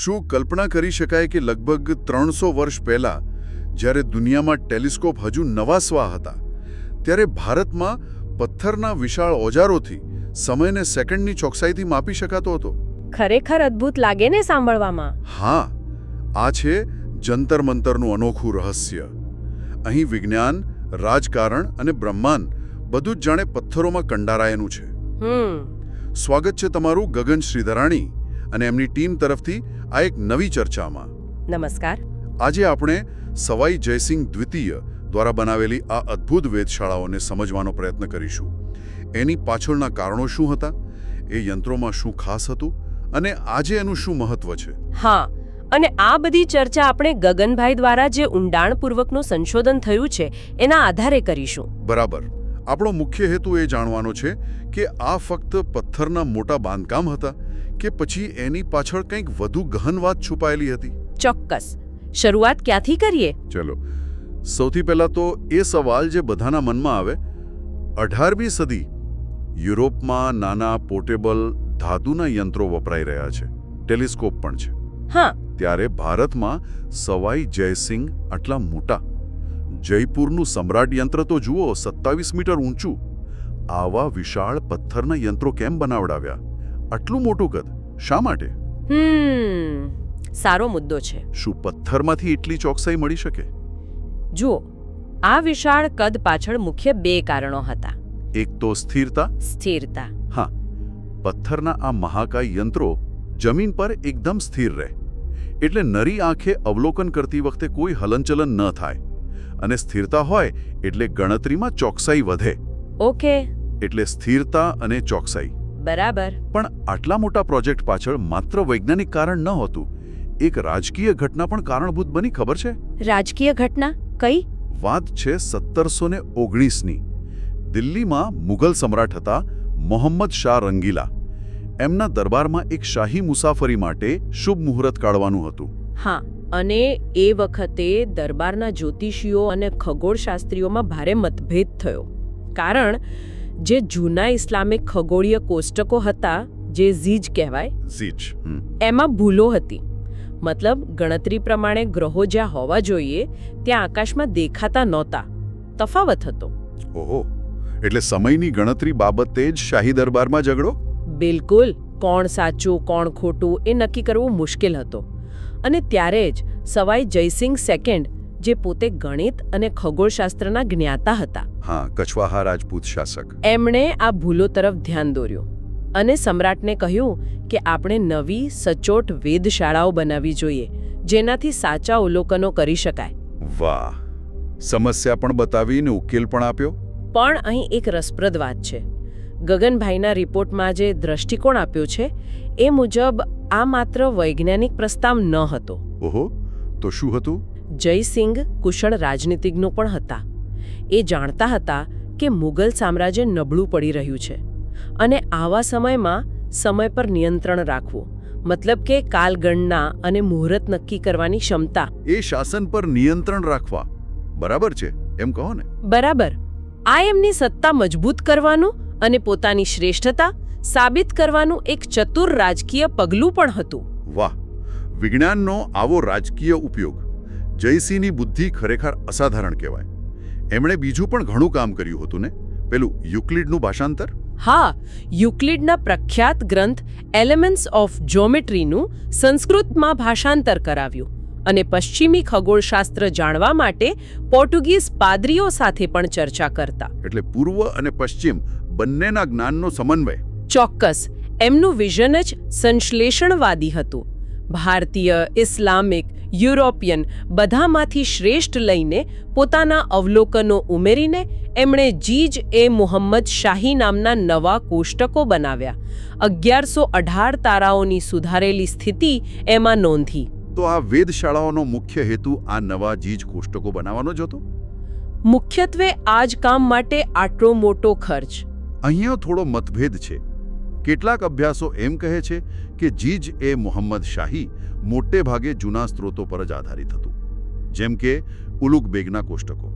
શું કલ્પના કરી શકાય કે લગભગ ત્રણસો વર્ષ પહેલાં જ્યારે દુનિયામાં ટેલિસ્કોપ હજુ નવા સ્વા હતા ત્યારે ભારતમાં પથ્થરના વિશાળ ઓજારોથી સમયને સેકન્ડની ચોકસાઈથી માપી શકાતો હતો? ખરેખર અદ્ભુત લાગે ને સાંભળવામાં? હા આ છે જંતર મંતરનું અનોખું રહસ્ય. અહીં વિજ્ઞાન રાજકારણ અને બ્રહ્માંડ બધું જ જાણે પથ્થરોમાં કંડારાયેલું છે. સ્વાગત છે તમારું ગગન શ્રીધરાણી. અને એમની ટીમ તરફથી આ એક નવી ચર્ચામાં. નમસ્કાર. આજે આપણે સવાઈ જયસિંહ દ્વિતીય દ્વારા બનાવેલી આ અદ્ભુત વેધશાળાઓને સમજવાનો પ્રયત્ન કરીશું. એની પાછળના કારણો શું હતા? એ યંત્રોમાં શું ખાસ હતું? અને આજે એનું શું મહત્વ છે? હા અને આ બધી ચર્ચા આપણે ગગનભાઈ દ્વારા જે ઊંડાણપૂર્વકનું સંશોધન થયું છે એના આધારે કરીશું. બરાબર. આપણો મુખ્ય હેતુ એ જાણવાનો છે કે આ ફક્ત પથ્થરના મોટા બાંધકામ હતા કે પછી એની પાછળ કંઈક વધુ ગહન વાત છુપાયેલી હતી? ચોક્કસ. શરૂઆત ક્યાંથી કરીએ? ચલો. સૌથી પહેલા તો એ સવાલ જે બધાના મનમાં આવે અઢારમી સદી યુરોપમાં નાના પોર્ટેબલ ધાતુના યંત્રો વપરાઈ રહ્યા છે. ટેલિસ્કોપ પણ છે. હા. ત્યારે ભારતમાં સવાઈ જયસિંહ આટલા મોટા. જયપુરનું સમ્રાટ યંત્ર તો જુઓ સત્તાવીસ મીટર ઊંચું. આવા વિશાળ પથ્થરના યંત્રો કેમ બનાવડાવ્યા? આટલું મોટું કદ? શા માટે? હમ સારો મુદ્દો છે. શું પથ્થરમાંથી એટલી ચોકસાઈ મળી શકે? જુઓ આ વિશાળ કદ પાછળ મુખ્ય બે કારણો હતા. એક તો સ્થિરતા. સ્થિરતા. હા પથ્થરના આ મહાકાય યંત્રો જમીન પર એકદમ સ્થિર રહે. એટલે નરી આંખે અવલોકન કરતી વખતે કોઈ હલનચલન ન થાય. અને સ્થિરતા હોય એટલે ગણતરીમાં ચોકસાઈ વધે. ઓકે. એટલે સ્થિરતા અને ચોકસાઈ. બરાબર. પણ આટલા મોટા પ્રોજેક્ટ પાછળ માત્ર વૈજ્ઞાનિક કારણ ન હતું. એક રાજકીય ઘટના પણ કારણભૂત બની ખબર છે? રાજકીય ઘટના? કઈ? વાત છે સત્તરસો ને ઓગણીસની. દિલ્હીમાં મુઘલ સમ્રાટ હતા મોહમ્મદ શાહ રંગીલા. એમના દરબારમાં એક શાહી મુસાફરી માટે શુભ મુહૂર્ત કાઢવાનું હતું. હા અને એ વખતે દરબારના જ્યોતિષીઓ અને ખગોળશાસ્ત્રીઓમાં ભારે મતભેદ થયો. કારણ જે જૂના ઇસ્લામિક ખગોળીય કોષ્ટકો હતા જે ઝીજ કહેવાય ઝીજ એમાં ભૂલો હતી. મતલબ ગણતરી પ્રમાણે ગ્રહો જ્યાં હોવા જોઈએ ત્યાં આકાશમાં દેખાતા નહોતા. તફાવત હતો. ઓહો. એટલે સમયની ગણતરી બાબતે જ શાહી દરબારમાં ઝઘડો? બિલકુલ. કોણ સાચું કોણ ખોટું એ નક્કી કરવું મુશ્કેલ હતો. અને ત્યારે જ સવાઈ જયસિંહ સેકન્ડ જે પોતે ગણિત અને ખગોળશાસ્ત્રના જ્ઞાતા હતા. હા કછવાહા રાજપૂત શાસક. એમણે આ ભૂલો તરફ ધ્યાન દોર્યું અને સમ્રાટને કહ્યું કે આપણે નવી સચોટ વેધશાળાઓ બનાવવી જોઈએ જેનાથી સાચા અવલોકનો કરી શકાય. વાહ સમસ્યા પણ બતાવીને ઉકેલ પણ આપ્યો? પણ અહીં એક રસપ્રદ વાત છે. ગગનભાઈના રિપોર્ટમાં જે દ્રષ્ટિકોણ આપ્યો છે એ મુજબ આ માત્ર વૈજ્ઞાનિક પ્રસ્તાવ ન હતો. ઓહો તો શું હતું? જયસિંહ કુશળ રાજનીતિજ્ઞો પણ હતા. એ જાણતા હતા કે મુગલ સામ્રાજ્ય નબળું પડી રહ્યું છે અને આવા સમયમાં સમય પર નિયંત્રણ રાખવું મતલબ કે કાલગણના અને મુહૂર્ત નક્કી કરવાની ક્ષમતા. એ શાસન પર નિયંત્રણ રાખવા. બરાબર છે એમ કહો ને? બરાબર. આ એમની સત્તા મજબૂત કરવાનું અને પોતાની શ્રેષ્ઠતા સાબિત કરવાનું એક ચતુર રાજકીય પગલું પણ હતું. વાહ વિજ્ઞાનનો આવો રાજકીય ઉપયોગ. જયસિંહની બુદ્ધિ ખરેખર અસાધારણ કહેવાય. એમણે બીજું પણ ઘણું કામ કર્યું હતું ને પેલું યુક્લિડનું ભાષાંતર? હા યુક્લિડના પ્રખ્યાત ગ્રંથ એલિમેન્ટ્સ ઓફ જ્યોમેટ્રીનું સંસ્કૃતમાં ભાષાંતર કરાવ્યું અને પશ્ચિમી ખગોળશાસ્ત્ર જાણવા માટે પોર્ટુગીઝ પાદરીઓ સાથે પણ ચર્ચા કરતા. એટલે પૂર્વ અને પશ્ચિમ બંનેના જ્ઞાનનો સમન્વય. ચોક્કસ એમનું વિઝન જ સંશ્લેષણવાદી હતું. ભારતીય ઇસ્લામિક યુરોપિયન બધામાંથી શ્રેષ્ઠ લઈને પોતાના અવલોકનો ઉમેરીને એમણે જીજ એ મુહમ્મદ શાહી નામના નવા કોષ્ટકો બનાવ્યા. અગિયારસો અઢાર તારાઓની સુધારેલી સ્થિતિ એમાં નોંધી. તો આ વેધશાળાઓનો મુખ્ય હેતુ આ નવા જીજ કોષ્ટકો બનાવવાનો જ હતો? મુખ્યત્વે આ જ કામ માટે આટલો મોટો ખર્ચ. અહીંયા થોડો મતભેદ છે. કેટલાક અભ્યાસો એમ કહે છે કે જીજ એ મોહમ્મદ શાહી મોટે ભાગે જૂના સ્ત્રોતો પર જ આધારિત હતું. જેમ કે ઉલુક બેગના કોષ્ટકો.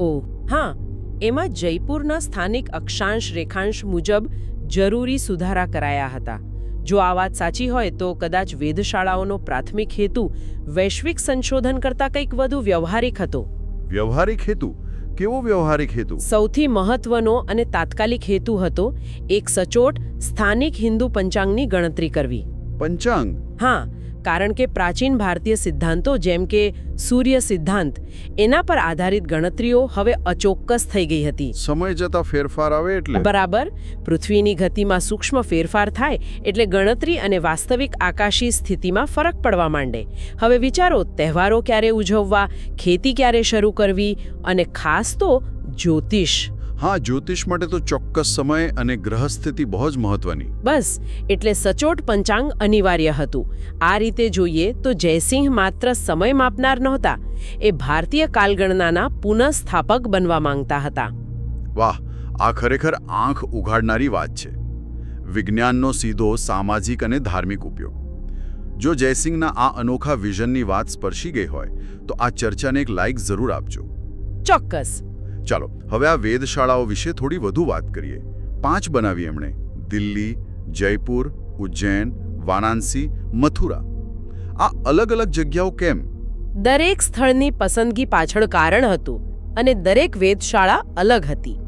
ઓ હા એમાં જયપુરના સ્થાનિક અક્ષાંશ રેખાંશ મુજબ જરૂરી સુધારા કરાયા હતા. જો આ વાત સાચી હોય તો કદાચ વેધશાળાઓનો પ્રાથમિક હેતુ વૈશ્વિક સંશોધન કરતાં કંઈક વધુ વ્યવહારિક હતો. વ્યવહારિક હેતુ? કેવો વ્યવહારિક હેતુ? સૌથી મહત્વનો અને તાત્કાલિક હેતુ હતો એક સચોટ સ્થાનિક હિન્દુ પંચાંગની ગણતરી કરવી. પંચાંગ? હા કારણ કે પ્રાચીન ભારતીય સિદ્ધાંતો જેમ કે સૂર્ય સિદ્ધાંત એના પર આધારિત ગણતરીઓ હવે અચોક્કસ થઈ ગઈ હતી. સમય જતા ફેરફાર આવે એટલે. બરાબર. પૃથ્વીની ગતિમાં સૂક્ષ્મ ફેરફાર થાય એટલે ગણતરી અને વાસ્તવિક આકાશી સ્થિતિમાં ફરક પડવા માંડે. હવે વિચારો તહેવારો ક્યારે ઉજવવા ખેતી ક્યારે શરૂ કરવી અને ખાસ તો જ્યોતિષ. હા જ્યોતિષ માટે તો ચોક્કસ સમય અને ગ્રહ સ્થિતિ બહુ જ મહત્વની. બસ એટલે સચોટ પંચાંગ અનિવાર્ય હતું. આ રીતે જોઈએ તો જયસિંહ માત્ર સમય માપનાર નહોતા એ ભારતીય કાલગણનાના પુનઃસ્થાપક બનવા માંગતા હતા. વાહ આ ખરેખર આંખ ઉઘાડનારી વાત છે. વિજ્ઞાનનો સીધો સામાજિક અને ધાર્મિક ઉપયોગ. જો જયસિંહના આ અનોખા વિઝનની વાત સ્પર્શી ગઈ હોય તો આ ચર્ચાને એક લાઇક જરૂર આપજો. ચોક્કસ. ચાલો હવે આ વેધશાળાઓ વિશે થોડી વધુ વાત કરીએ. પાંચ બનાવી એમણે. દિલ્હી જયપુર ઉજ્જૈન વારાણસી મથુરા. આ અલગ અલગ જગ્યાઓ કેમ? દરેક સ્થળની પસંદગી પાછળ કારણ હતું અને દરેક વેધશાળા અલગ હતી.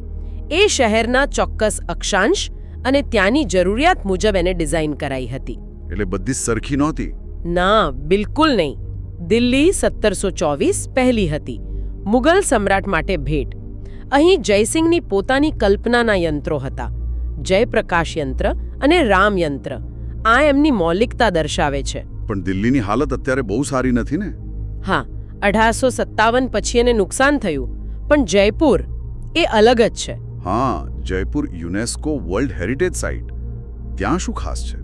એ શહેરના ચોક્કસ અક્ષાંશ અને ત્યાંની જરૂરિયાત મુજબ એને ડિઝાઇન કરાઈ હતી. એટલે બધી જ સરખી નહોતી? ના બિલકુલ નહીં. દિલ્હી સત્તરસો ચોવીસ પહેલી હતી. મુગલ સમ્રાટ માટે ભેટ. અહીં જયસિંહની પોતાની કલ્પનાના યંત્રો હતા. જયપ્રકાશ યંત્ર અને રામ યંત્ર. આ એમની મૌલિકતા દર્શાવે છે. પણ દિલ્હીની હાલત અત્યારે બહુ સારી નથી ને? હા અઢારસો સત્તાવન પછી એને નુકસાન થયું. પણ જયપુર એ અલગ જ છે. હા Jaipur UNESCO world heritage site. ત્યાં શું ખાસ છે?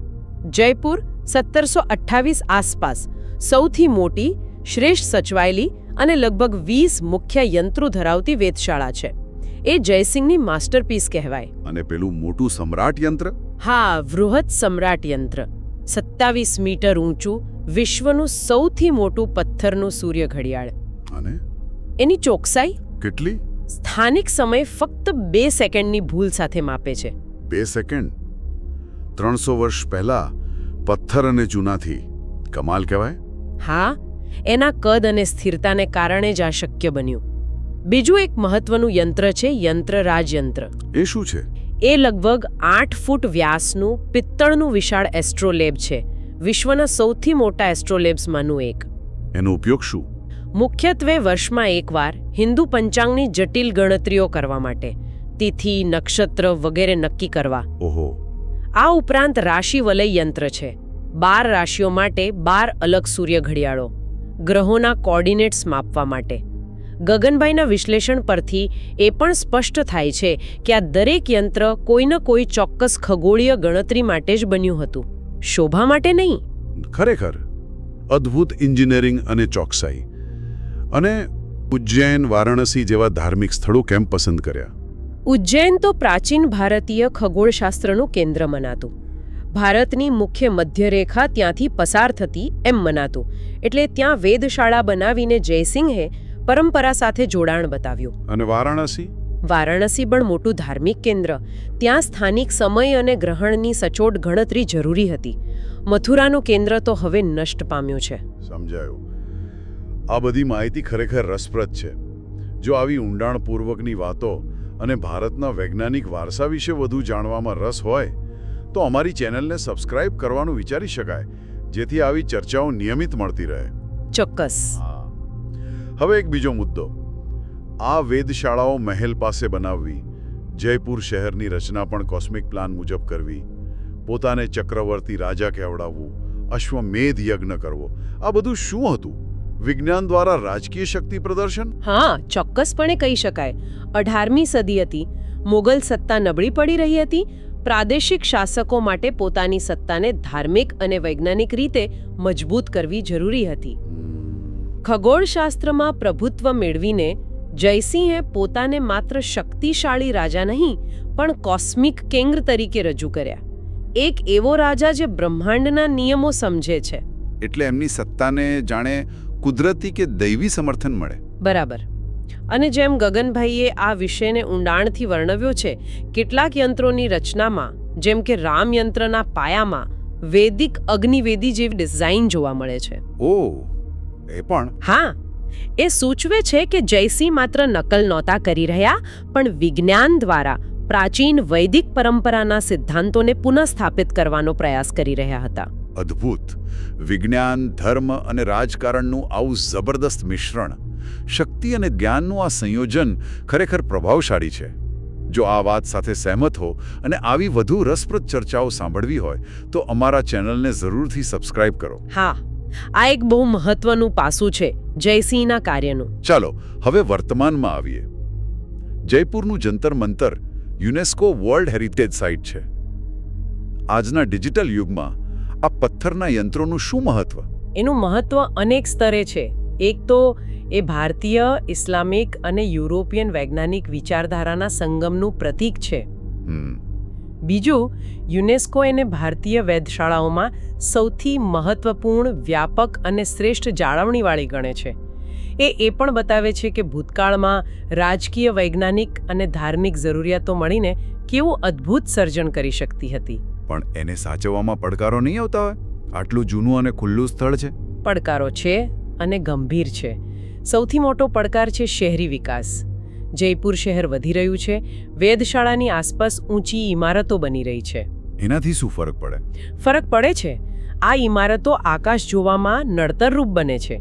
જયપુર સત્તરસો અઠ્ઠાવીસ આસપાસ સૌથી મોટી શ્રેષ્ઠ સચવાયેલી અને લગભગ વીસ મુખ્ય યંત્રો ધરાવતી વેધશાળા છે. એ જયસિંહની માસ્ટરપીસ કહેવાય. અને પેલું મોટું સમ્રાટ યંત્ર? હા વૃહદ સમ્રાટ યંત્ર. સત્તાવીસ મીટર ઊંચું વિશ્વનું સૌથી મોટું પથ્થરનું સૂર્ય ઘડિયાળ. અને? એની ચોકસાઈ? કેટલી? સ્થાનિક સમય ફક્ત બે સેકન્ડની ભૂલ સાથે માપે છે. બે સેકન્ડ? ત્રણસો વર્ષ પહેલા પથ્થર અને ચૂનાથી. કમાલ કહેવાય? હા એના કદ અને સ્થિરતાને કારણે જ આ શક્ય બન્યું. બીજું એક મહત્વનું યંત્ર છે યંત્ર રાજયંત્ર. એ શું છે? એ લગભગ આઠ ફૂટ વ્યાસનું પિત્તળનું વિશાળ એસ્ટ્રોલેબ છે. વિશ્વના સૌથી મોટા એસ્ટ્રોલેબ્સમાંનું એક. એનો ઉપયોગ શું? મુખ્યત્વે વર્ષમાં એકવાર હિન્દુ પંચાંગની જટિલ ગણતરીઓ કરવા માટે તિથિ નક્ષત્ર વગેરે નક્કી કરવા. ઓહો. આ ઉપરાંત રાશિ વલય યંત્ર છે. બાર રાશિઓ માટે બાર અલગ સૂર્ય ઘડિયાળો. ગ્રહોના કોર્ડિનેટ્સ માપવા માટે. ગગનભાઈના વિશ્લેષણ પરથી એ પણ સ્પષ્ટ થાય છે કે આ દરેક યંત્ર કોઈને કોઈ ચોક્કસ ખગોળીય ગણતરી માટે જ બન્યું હતું. શોભા માટે નહીં? ખરેખર. અદ્ભુત એન્જિનિયરિંગ અને ચોકસાઈ. અને ઉજ્જૈન વારાણસી જેવા ધાર્મિક સ્થળો કેમ પસંદ કર્યા? ઉજ્જૈન તો પ્રાચીન ભારતીય ખગોળશાસ્ત્રનું કેન્દ્ર મનાતું. ભારતની મુખ્ય મધ્યરેખા ત્યાંથી પસાર થતી એમ મનાતું. એટલે ત્યાં વેધશાળા બનાવીને જયસિંહે પરંપરા સાથે જોડાણ બતાવ્યું. અને વારાણસી? વારાણસી પણ મોટું ધાર્મિક કેન્દ્ર. ત્યાં સ્થાનિક સમય અને ગ્રહણની સચોટ ગણતરી જરૂરી હતી. મથુરાનું કેન્દ્ર તો હવે નષ્ટ પામ્યું છે. સમજાયું. આ બધી માહિતી ખરેખર રસપ્રદ છે. જો આવી ઊંડાણપૂર્વકની વાતો અને ભારતના વૈજ્ઞાનિક વારસા વિશે વધુ જાણવામાં રસ હોય તો અમારી ચેનલને સબસ્ક્રાઇબ કરવાનું વિચારી શકાય જેથી આવી ચર્ચાઓ નિયમિત મળતી રહે. ચોક્કસ. હવે એક બીજો મુદ્દો. આ વેધશાળાઓ મહેલ પાસે બનાવવી જયપુર શહેરની રચના પણ કોસ્મિક પ્લાન મુજબ કરવી પોતાને ચક્રવર્તી રાજા કહેવડાવવું અશ્વમેધ યજ્ઞ કરવો આ બધું શું હતું? વિજ્ઞાન દ્વારા રાજકીય શક્તિ પ્રદર્શન? હા ચોક્કસપણે કહી શકાય. અઢારમી સદી હતી. મોગલ સત્તા નબળી પડી રહી હતી પ્રાદેશિક શાસકો માટે પોતાની સત્તાને ધાર્મિક અને વૈજ્ઞાનિક રીતે મજબૂત કરવી જરૂરી હતી. ખગોળશાસ્ત્રમાં પ્રભુત્વ મેળવીને જયસિંહે પોતાને માત્ર શક્તિશાળી રાજા નહીં પણ કોસ્મિક કેન્દ્ર તરીકે રજૂ કર્યા. એક એવો રાજા જે બ્રહ્માંડના નિયમો સમજે છે. એટલે એમની સત્તાને જાણે કુદરતી કે દૈવી સમર્થન મળે? બરાબર. અને જેમ ગગનભાઈએ આ વિષયને ઊંડાણથી વર્ણવ્યો છે કેટલાક યંત્રોની રચનામાં જેમ કે રામ યંત્રના પાયામાં વૈદિક અગ્નિવેદી જેવી ડિઝાઇન જોવા મળે છે. ઓ એ પણ. હા એ સૂચવે છે કે જયસિંહ માત્ર નકલ નહોતા કરી રહ્યા પણ વિજ્ઞાન દ્વારા પ્રાચીન વૈદિક પરંપરાના સિદ્ધાંતોને પુનઃસ્થાપિત કરવાનો પ્રયાસ કરી રહ્યા હતા. અદ્ભુત. વિજ્ઞાન ધર્મ અને રાજકારણનું આવું જબરદસ્ત મિશ્રણ શક્તિ અને જ્ઞાનનું આ સંયોજન ખરેખર પ્રભાવશાળી છે. જો આ વાત સાથે સહેમત હો અને આવી વધુ રસપ્રદ ચર્ચાઓ સાંભળવી હોય તો અમારા ચેનલને જરૂરથી સબસ્ક્રાઇબ કરો. હા આ એક બહુ મહત્વનું પાસું છે જયસિંહના કાર્યનું. ચાલો હવે વર્તમાનમાં આવીએ. જયપુરનું Jantar Mantar UNESCO world heritage site છે. આજના ડિજિટલ યુગમાં આ પથ્થરના યંત્રોનું શું મહત્વ? એનું મહત્વ અનેક સ્તરે છે. એક તો એ ભારતીય ઇસ્લામિક અને યુરોપિયન વૈજ્ઞાનિક વિચારધારાના સંગમનું પ્રતીક છે. બીજું યુનેસ્કો એને ભારતીય વેધશાળાઓમાં સૌથી મહત્વપૂર્ણ વ્યાપક અને શ્રેષ્ઠ જાળવણીવાળી ગણે છે. એ એ પણ બતાવે છે કે ભૂતકાળમાં રાજકીય વૈજ્ઞાનિક અને ધાર્મિક જરૂરિયાતો મળીને કેવું અદ્ભુત સર્જન કરી શકતી હતી. પણ એને સાચવવામાં પડકારો નહીં આવતા હોય? આટલું જૂનું અને ખુલ્લું સ્થળ છે? પડકારો છે અને ગંભીર છે. સૌથી મોટો પડકાર છે શહેરી વિકાસ. જયપુર શહેર વધી રહ્યું છે વેધશાળાની આસપાસ ઊંચી ઇમારતો બની રહી છે. એનાથી શું ફરક પડે? ફરક પડે છે. આ ઇમારતો આકાશ જોવામાં નડતરરૂપ બને છે.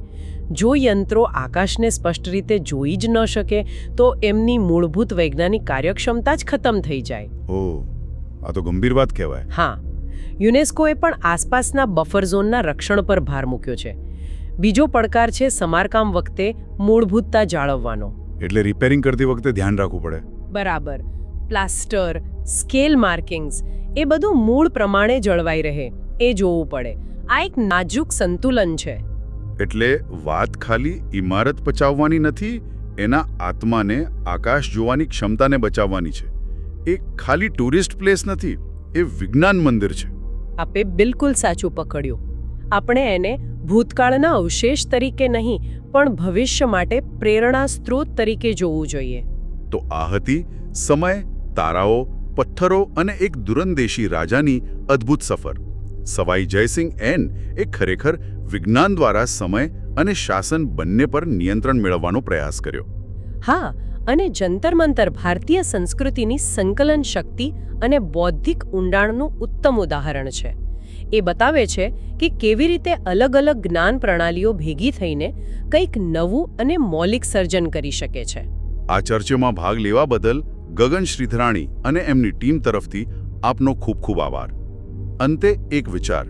જો યંત્રો આકાશને સ્પષ્ટ રીતે જોઈ જ ન શકે તો એમની મૂળભૂત વૈજ્ઞાનિક કાર્યક્ષમતા જ ખતમ થઈ જાય. ઓ આ તો ગંભીર વાત કહેવાય. હા. યુનેસ્કોએ પણ આસપાસના બફર ઝોનના રક્ષણ પર ભાર મૂક્યો છે. બીજો પડકાર છે સમારકામ વખતે મૂળભૂતતા જાળવવાનો. એટલે રિપેરિંગ કરતી વખતે ધ્યાન રાખવું પડે. બરાબર. પ્લાસ્ટર સ્કેલ માર્કિંગ્સ એ બધું મૂળ પ્રમાણે જળવાઈ રહે. એ જોવું પડે. આ એક નાજુક સંતુલન છે. એટલે વાત ખાલી ઇમારત બચાવવાની નથી એના આત્માને આકાશ જોવાની ક્ષમતાને બચાવવાની છે. એ ખાલી ટુરિસ્ટ પ્લેસ નથી એ વિજ્ઞાન મંદિર છે. આપે બિલકુલ સાચું પકડ્યું. આપણે એને ભૂતકાળના અવશેષ તરીકે નહીં પણ ભવિષ્ય માટે પ્રેરણા સ્ત્રોત તરીકે જોવું જોઈએ. તો આ હતી સમય તારાઓ પથ્થરો અને એક દુરંદેશી રાજાની અદ્ભુત સફર. સવાઈ જયસિંહ એન એ ખરેખર વિજ્ઞાન દ્વારા સમય અને શાસન બંને પર નિયંત્રણ મેળવવાનો પ્રયાસ કર્યો. હા અને જંતર મંતર ભારતીય સંસ્કૃતિની સંકલન શક્તિ અને બૌદ્ધિક ઊંડાણનું ઉત્તમ ઉદાહરણ છે. એ બતાવે છે કે કેવી રીતે અલગ અલગ જ્ઞાન પ્રણાલીઓ ભેગી થઈને કંઈક નવું અને મૌલિક સર્જન કરી શકે છે. આ ચર્ચામાં ભાગ લેવા બદલ ગગન શ્રીધરાણી અને એમની ટીમ તરફથી આપનો ખૂબ ખૂબ આભાર. અંતે એક વિચાર.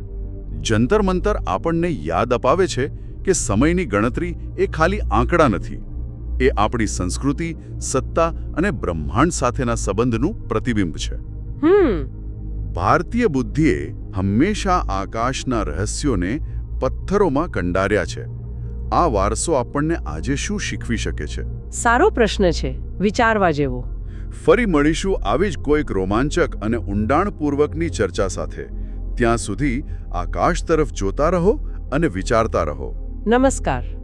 જંતર મંતર આપણને યાદ અપાવે છે કે સમયની ગણતરી એ ખાલી આંકડા નથી. એ આપણી સંસ્કૃતિ સત્તા અને બ્રહ્માંડ સાથેના સંબંધનું પ્રતિબિંબ છે. ભારતીય બુદ્ધિએ હંમેશા આકાશના રહસ્યોને પથ્થરોમાં કંડાર્યા છે. આ વારસો આપણને આજે શું શીખવી શકે છે? સારો પ્રશ્ન છે વિચારવા જેવો. ફરી મળીશું આવી જ કોઈક રોમાંચક અને ઊંડાણપૂર્વકની ચર્ચા સાથે. ત્યાં સુધી આકાશ તરફ જોતા રહો અને વિચારતા રહો. નમસ્કાર.